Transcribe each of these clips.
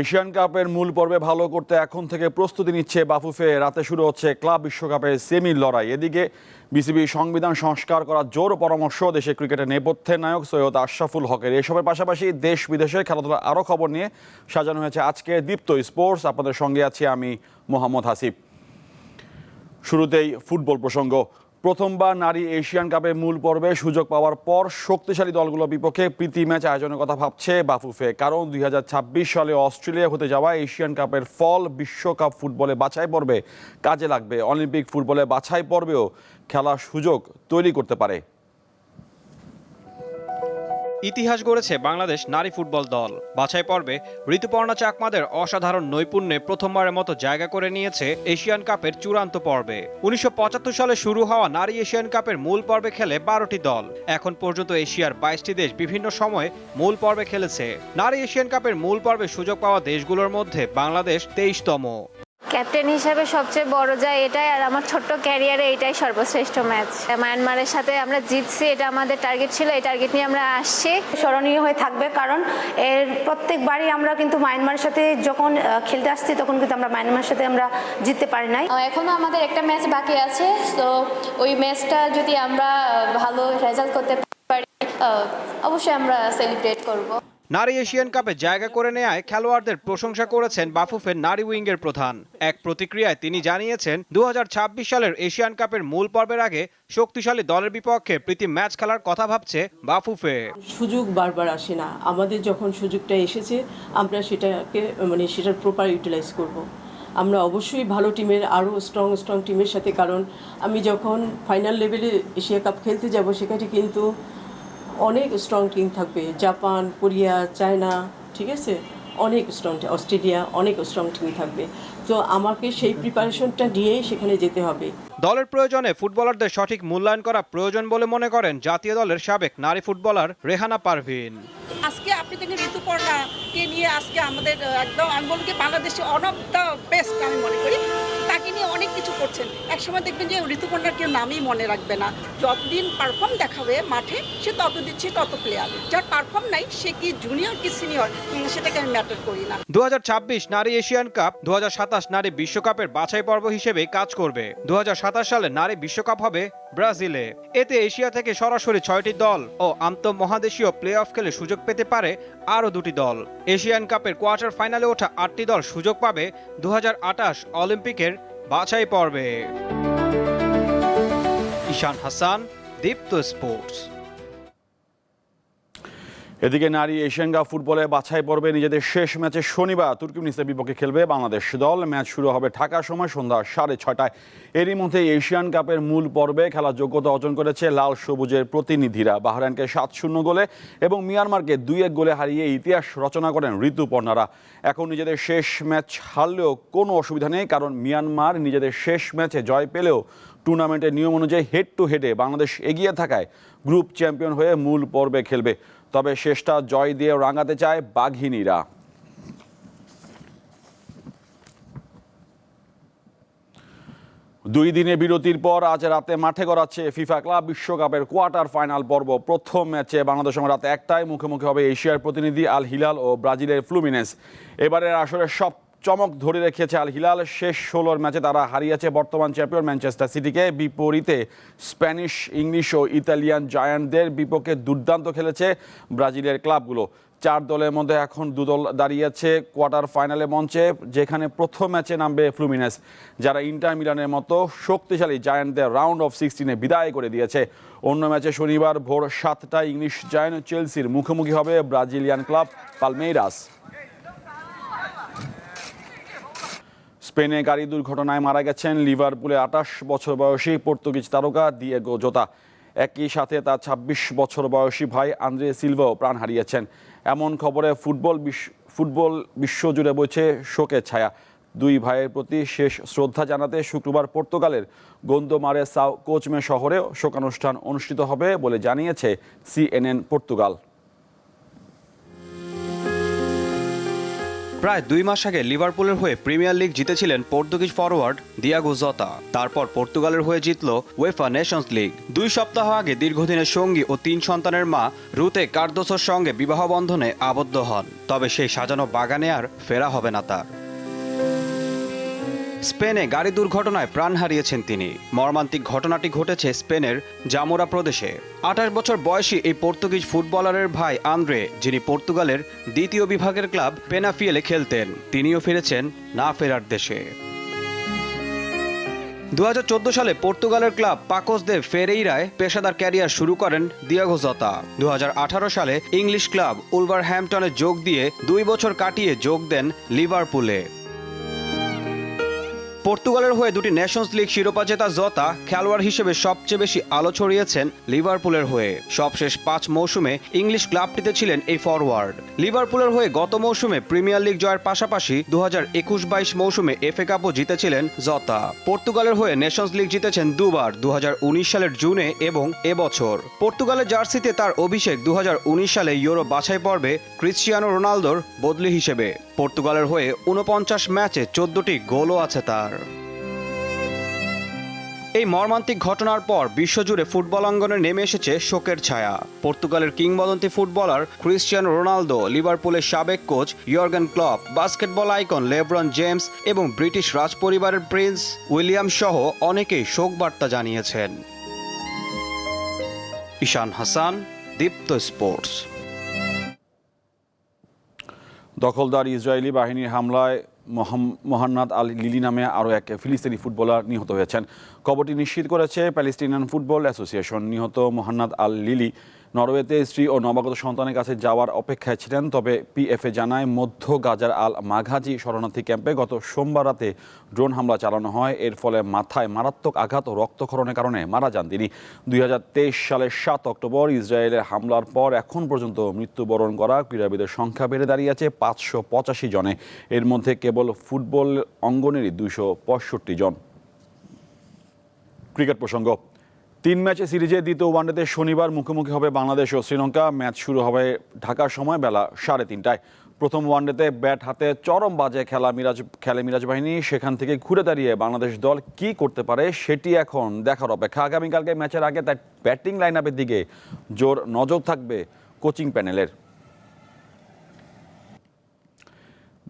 Asian কাপের মূল পর্বে ভালো করতে এখন থেকে প্রস্তুতি নিচ্ছে বাফুফে। রাতে শুরু হচ্ছে ক্লাব বিশ্বকাপের সেমির লড়াই। এদিকে বিসিবি সংবিধান সংস্কার করার জোর পরামর্শ দেশে ক্রিকেটের নেপথ্যের নায়ক সৈয়দ আশরাফুল হকের। এসবের পাশাপাশি দেশ বিদেশে খেলাধুলার আরও খবর নিয়ে সাজানো হয়েছে আজকে দীপ্ত স্পোর্টস। আপনাদের সঙ্গে আছি আমি মোহাম্মদ হাসিব। শুরুতেই ফুটবল প্রসঙ্গ। প্রথমবার নারী এশিয়ান কাপে মূল পর্বে সুযোগ পাওয়ার পর শক্তিশালী দলগুলোর বিপক্ষে প্রীতি ম্যাচ আয়োজনের কথা ভাবছে বাফুফে। কারণ দুই হাজার ছাব্বিশ সালে অস্ট্রেলিয়া হতে যাওয়া এশিয়ান কাপের ফল বিশ্বকাপ ফুটবলে বাছাই পর্বে কাজে লাগবে। অলিম্পিক ফুটবলে বাছাই পর্বেও খেলার সুযোগ তৈরি করতে পারে। ইতিহাস গড়েছে বাংলাদেশ নারী ফুটবল দল। বাছাই পর্বে ঋতুপর্ণা চাকমাদের অসাধারণ নৈপুণ্যে প্রথমবারের মতো জায়গা করে নিয়েছে এশিয়ান কাপের চূড়ান্ত পর্বে। উনিশশো পঁচাত্তর সালে শুরু হওয়া নারী এশিয়ান কাপের মূল পর্বে খেলে বারোটি দল। এখন পর্যন্ত এশিয়ার বাইশটি দেশ বিভিন্ন সময়ে মূল পর্বে খেলেছে। নারী এশিয়ান কাপের মূল পর্বে সুযোগ পাওয়া দেশগুলোর মধ্যে বাংলাদেশ তেইশতম। ক্যাপ্টেন হিসাবে সবচেয়ে বড় যায় এটাই আর আমার ছোট্ট ক্যারিয়ারে এটাই সর্বশ্রেষ্ঠ ম্যাচ। মায়ানমারের সাথে আমরা জিতছি এটা আমাদের টার্গেট ছিল এই টার্গেট নিয়ে আমরা আসছি। স্মরণীয় হয়ে থাকবে কারণ এর প্রত্যেকবারই আমরা কিন্তু মায়ানমারের সাথে যখন খেলতে আসছি তখন কিন্তু আমরা মায়ানমারের সাথে আমরা জিততে পারি নাই। আহ, এখনও আমাদের একটা ম্যাচ বাকি আছে তো ওই ম্যাচটা যদি আমরা ভালো রেজাল্ট করতে পারি অবশ্যই আমরা সেলিব্রেট করব। নারী এশিয়ান কাপে জায়গা করে নেয় খেলোয়াড়দের প্রশংসা করেছেন বাফুফের নারী উইংয়ের প্রধান। এক প্রতিক্রিয়ায় তিনি জানিয়েছেন দু হাজার ছাব্বিশ সালের এশিয়ান কাপের মূল পর্বের আগে শক্তিশালী দলের বিপক্ষে প্রীতি ম্যাচ খেলার কথা ভাবছে বাফুফে। সুযোগ বারবার আসে না। আমাদের যখন সুযোগটা এসেছে, আমরা সেটাকে মানে সেটার প্রপার ইউটিলাইজ করব। আমরা অবশ্যই ভালো টিমের, আরও স্ট্রং স্ট্রং টিমের সাথে, কারণ আমি যখন ফাইনাল লেভেলে এশিয়া কাপ খেলতে যাব, সেখানে কিন্তু অনেক স্ট্রং টিম থাকবে। জাপান কোরিয়া চায়না ঠিক আছে? অনেক স্ট্রং অস্ট্রেলিয়া অনেক স্ট্রং টিম থাকবে। তো আমাকে সেই প্রিপারেশনটা নিয়েই সেখানে যেতে হবে। দলের প্রয়োজনে ফুটবলারদের সঠিক মূল্যায়ন করা প্রয়োজন বলে মনে করেন জাতীয় দলের সাবেক নারী ফুটবলার রেহানা পারভিন। আজকে আপনি দেখেন ঋতুপর্ণাকে নিয়ে আজকে আমাদের একদম আমি বলব বাংলাদেশে অন অফ দ্য বেস্ট আমি মনে করি। তাকে নিয়ে অনেক কিছু করছেন। একসময় দেখবেন যে ঋতুপর্ণার কেউ নামই মনে রাখবে না। যতদিন পারফর্ম দেখাবে মাঠে, সে তত দিচ্ছে তত প্লেয়ার যার পারফর্ম নাই, সে কি জুনিয়র কি সিনিয়র সেটাকে আমি ম্যাটার করি না। দু নারী এশিয়ান কাপ, দু নারী বিশ্বকাপের বাছাই পর্ব হিসেবেই কাজ করবে। দু সালে নারী বিশ্বকাপ হবে ব্রাজিলে। এতে এশিয়া থেকে সরাসরি ছয়টি দল ও আন্তঃমহাদেশীয় প্লে অফ খেলে সুযোগ পেতে পারে আরও দুটি দল। এশিয়ান কাপের কোয়ার্টার ফাইনালে ওঠা আটটি দল সুযোগ পাবে। দুহাজার আঠাশ অলিম্পিকের বাছাই পর্বে ঈশান হাসান দীপ্ত স্পোর্টস। এদিকে নারী এশিয়ান কাপ ফুটবলে বাছাই পর্বে নিজেদের শেষ ম্যাচে শনিবার তুর্কিমিনিস্তানের বিপক্ষে খেলবে বাংলাদেশ দল। ম্যাচ শুরু হবে ঢাকার সময় সন্ধ্যা সাড়ে ছটায় এরই মধ্যে এশিয়ান কাপের মূল পর্বে খেলার যোগ্যতা অর্জন করেছে লাল সবুজের প্রতিনিধিরা। বাহরাইনকে সাত শূন্য গোলে এবং মিয়ানমারকে দুই এক গোলে হারিয়ে ইতিহাস রচনা করেন ঋতুপর্ণারা। এখন নিজেদের শেষ ম্যাচ হারলেও কোনো অসুবিধা নেই, কারণ মিয়ানমার নিজেদের শেষ ম্যাচে জয় পেলেও টুর্নামেন্টের নিয়ম অনুযায়ী হেড টু হেডে বাংলাদেশ এগিয়ে থাকায় গ্রুপ চ্যাম্পিয়ন হয়ে মূল পর্বে খেলবে। তবে শেষটা জয় দিয়ে রাঙাতে চায় বাঘিনীরা। দুই দিনে বিরতির পর আজ রাতে মাঠে গড়াচ্ছে ফিফা ক্লাব বিশ্বকাপের কোয়ার্টার ফাইনাল পর্ব। প্রথম ম্যাচে বাংলাদেশ সময় রাত একটায় মুখোমুখি হবে এশিয়ার প্রতিনিধি আল হিলাল ও ব্রাজিলের ফ্লুমিনেস। এবারের আসলে সব চমক ধরে রেখেছে আল হিলাল। শেষ ষোলোর ম্যাচে তারা হারিয়েছে বর্তমান চ্যাম্পিয়ন ম্যানচেস্টার সিটিকে। বিপরীতে স্প্যানিশ, ইংলিশ ও ইতালিয়ান জায়ান্টদের বিপক্ষে দুর্দান্ত খেলেছে ব্রাজিলের ক্লাবগুলো। চার দলের মধ্যে এখন দুদল দাঁড়িয়েছে কোয়ার্টার ফাইনালে মঞ্চে, যেখানে প্রথম ম্যাচে নামবে ফ্লুমিনেস, যারা ইন্টার মিলানের মতো শক্তিশালী জায়ান্টদের রাউন্ড অফ সিক্সটিনে বিদায় করে দিয়েছে। অন্য ম্যাচে শনিবার ভোর সাতটায় ইংলিশ জায়ান্ট চেলসির মুখোমুখি হবে ব্রাজিলিয়ান ক্লাব পালমেইরাস। স্পেনে গাড়ি দুর্ঘটনায় মারা গেছেন লিভারপুলে আটাশ বছর বয়সী পর্তুগিজ তারকা দিয়েগো জোতা। একই সাথে তার ২৬ বছর বয়সী ভাই আন্দ্রে সিলভাও প্রাণ হারিয়েছেন। এমন খবরে ফুটবল বিশ্ব ফুটবল বিশ্বজুড়ে বইছে শোকের ছায়া। দুই ভাইয়ের প্রতি শেষ শ্রদ্ধা জানাতে শুক্রবার পর্তুগালের গোন্দোমারে সাও কোচমে শহরে শোকানুষ্ঠান অনুষ্ঠিত হবে বলে জানিয়েছে সিএনএন পর্তুগাল। প্রায় দুই মাস আগে লিভারপুলের হয়ে প্রিমিয়ার লিগ জিতেছিলেন পর্তুগিজ ফরওয়ার্ড দিয়াগো জতা। তারপর পর্তুগালের হয়ে জিতল ওয়েফা নেশনস লিগ। দুই সপ্তাহ আগে দীর্ঘদিনের সঙ্গী ও তিন সন্তানের মা রুতে কার্দোসোর সঙ্গে বিবাহ বন্ধনে আবদ্ধ হন। তবে সেই সাজানো বাগানে আর ফেরা হবে না তার। স্পেনে গাড়ি দুর্ঘটনায় প্রাণ হারিয়েছেন তিনি। মর্মান্তিক ঘটনাটি ঘটেছে স্পেনের জামোরা প্রদেশে। আঠাশ বছর বয়সী এই পর্তুগিজ ফুটবলারের ভাই আন্দ্রে, যিনি পর্তুগালের দ্বিতীয় বিভাগের ক্লাব পেনাফিয়েলে খেলতেন, তিনিও ফিরেছেন না ফেরার দেশে। দু হাজার চোদ্দ সালে পর্তুগালের ক্লাব পাকোস দে ফেরেইরায় পেশাদার ক্যারিয়ার শুরু করেন দিয়াগো জতা। দু সালে ইংলিশ ক্লাব উলভার হ্যাম্পটনে যোগ দিয়ে দুই বছর কাটিয়ে যোগ দেন লিভারপুলে। পর্তুগালের হয়ে দুটি নেশনস লিগ শিরোপা জেতা জতা খেলোয়াড় হিসেবে সবচেয়ে বেশি আলো ছড়িয়েছেন লিভারপুলের হয়ে। সবশেষ পাঁচ মৌসুমে ইংলিশ ক্লাবটিতে ছিলেন এই ফরওয়ার্ড। লিভারপুলের হয়ে গত মৌসুমে প্রিমিয়ার লিগ জয়ের পাশাপাশি দু হাজার একুশ বাইশ মৌসুমে এফএ কাপও জিতেছিলেন জতা। পর্তুগালের হয়ে নেশনস লিগ জিতেছেন দুবার দু হাজার উনিশ সালের জুনে এবং এবছর। পর্তুগালের জার্সিতে তার অভিষেক দু হাজার উনিশ সালে ইউরো বাছাই পর্বে ক্রিশ্চিয়ানো রোনালদোর বদলি হিসেবে। পর্তুগালের হয়ে উনপঞ্চাশ ম্যাচে চোদ্দটি গোলও আছে তার। এই মর্মান্তিক ঘটনার পর বিশ্বজুড়ে ফুটবল অঙ্গনে নেমে এসেছে শোকের ছায়া। পর্তুগালের কিংবদন্তি ফুটবলার ক্রিশ্চিয়ানো রোনালদো, লিভারপুলের সাবেক coach Jurgen Klopp, basketball icon LeBron James এবং ব্রিটিশ রাজপরিবারের প্রিন্স উইলিয়াম সহ অনেকেই শোক বার্তা জানিয়েছেন। ঈশান হাসান, দীপ্ত স্পোর্টস। দখলদার ইসরায়েলি বাহিনীর হামলায় মোহাম্মদ আল লিলি নামে আরও এক ফিলিস্তিনি ফুটবলার নিহত হয়েছেন। খবরটি নিশ্চিত করেছে প্যালেস্টিনিয়ান ফুটবল অ্যাসোসিয়েশন। নিহত মোহান্নাদ আল লিলি নরওয়েতে স্ত্রী ও নবাগত সন্তানের কাছে যাওয়ার অপেক্ষায় ছিলেন, তবে পিএফএ জানায় মধ্য গাজার আল মাঘাজি শরণার্থী ক্যাম্পে গত সোমবার রাতে ড্রোন হামলা চালানো হয়। এর ফলে মাথায় মারাত্মক আঘাত ও রক্তক্ষরণের কারণে মারা যান তিনি। দুই হাজার তেইশ সালের সাত অক্টোবর ইসরায়েলের হামলার পর এখন পর্যন্ত মৃত্যুবরণ করা ক্রীড়াবিদের সংখ্যা বেড়ে দাঁড়িয়েছে পাঁচশো পঁচাশি জনে। এর মধ্যে কেবল ফুটবল অঙ্গনেরই দুইশো পঁয়ষট্টি জন। ক্রিকেট প্রসঙ্গ। তিন ম্যাচে সিরিজে দ্বিতীয় ওয়ানডেতে শনিবার মুখোমুখি হবে বাংলাদেশ ও শ্রীলঙ্কা। ম্যাচ শুরু হবে ঢাকার সময় বেলা সাড়ে তিনটায়। প্রথম ওয়ানডেতে ব্যাট হাতে চরম বাজে খেলা মিরাজ খেলে মিরাজ বাহিনী সেখান থেকে ঘুরে দাঁড়িয়ে বাংলাদেশ দল কি করতে পারে সেটি এখন দেখার অপেক্ষা। আগামীকালকে ম্যাচের আগে তার ব্যাটিং লাইন দিকে জোর নজর থাকবে কোচিং প্যানেলের।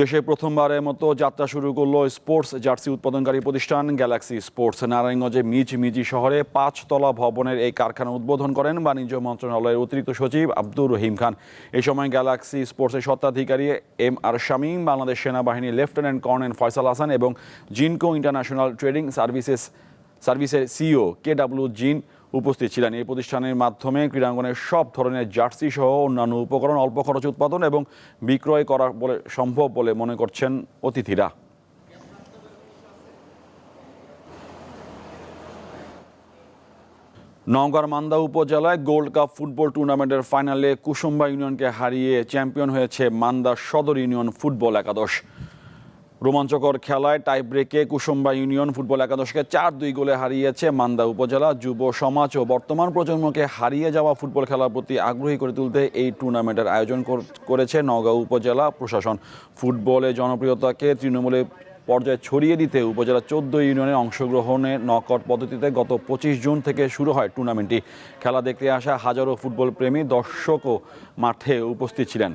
দেশে প্রথমবারের মতো যাত্রা শুরু করল স্পোর্টস জার্সি উৎপাদনকারী প্রতিষ্ঠান গ্যালাক্সি স্পোর্টস। নারায়ণগঞ্জে মিজ মিজি শহরে পাঁচতলা ভবনের এই কারখানা উদ্বোধন করেন বাণিজ্য মন্ত্রণালয়ের অতিরিক্ত সচিব আব্দুর রহিম খান। এই সময় গ্যালাক্সি স্পোর্টসের স্বত্বাধিকারী এম আর শামীম, বাংলাদেশ সেনাবাহিনীর লেফটেন্যান্ট কর্নেল ফয়সাল হাসান এবং জিনকো ইন্টারন্যাশনাল ট্রেডিং সার্ভিসেস, সার্ভিসের সিইও কে ডাব্লিউ জিন উপস্থিত ছিলেন। এই প্রতিষ্ঠানের মাধ্যমে ক্রীড়াঙ্গনের সব ধরনের জার্সি সহ অন্যান্য উপকরণ, অল্প খরচে উৎপাদন এবং বিক্রয় করা বলে সম্ভব বলে মনে করছেন অতিথিরা। নওগাঁর মান্দা উপজেলায় গোল্ড কাপ ফুটবল টুর্নামেন্টের ফাইনালে কুসুম্বা ইউনিয়নকে হারিয়ে চ্যাম্পিয়ন হয়েছে মান্দা সদর ইউনিয়ন ফুটবল একাদশ। রোমাঞ্চকর খেলায় টাই ব্রেকে কুসুম্বা ইউনিয়ন ফুটবল একাদশকে চার দুই গোলে হারিয়েছে মান্দা উপজেলা, যুব সমাজ ও বর্তমান প্রজন্মকে হারিয়ে যাওয়া ফুটবল খেলার প্রতি আগ্রহী করে তুলতে এই টুর্নামেন্টের আয়োজন করেছে নওগাঁ উপজেলা প্রশাসন। ফুটবলে জনপ্রিয়তাকে তৃণমূলে পর্যায়ে ছড়িয়ে দিতে উপজেলা চোদ্দ ইউনিয়নের অংশগ্রহণে নকআউট পদ্ধতিতে গত পঁচিশ জুন থেকে শুরু হয় টুর্নামেন্টটি। খেলা দেখতে আসা হাজারো ফুটবল প্রেমী দর্শকও মাঠে উপস্থিত ছিলেন।